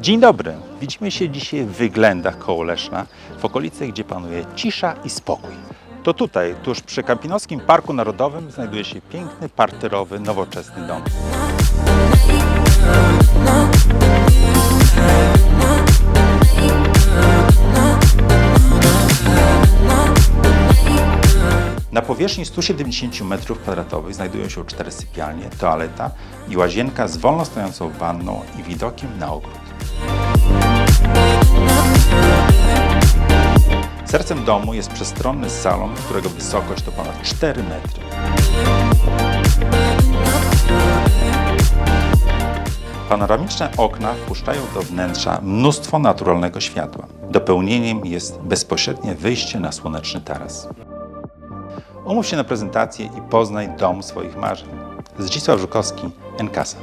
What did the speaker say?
Dzień dobry. Widzimy się dzisiaj w Wyględach koło Leszna, w okolicy, gdzie panuje cisza i spokój. To tutaj, tuż przy Kampinowskim Parku Narodowym, znajduje się piękny, parterowy, nowoczesny dom. Na powierzchni 170 m2 znajdują się cztery sypialnie, toaleta i łazienka z wolno stojącą wanną i widokiem na ogród. Sercem domu jest przestronny salon, którego wysokość to ponad 4 metry. Panoramiczne okna wpuszczają do wnętrza mnóstwo naturalnego światła. Dopełnieniem jest bezpośrednie wyjście na słoneczny taras. Umów się na prezentację i poznaj dom swoich marzeń. Zdzisław Żukowski, Enkasa.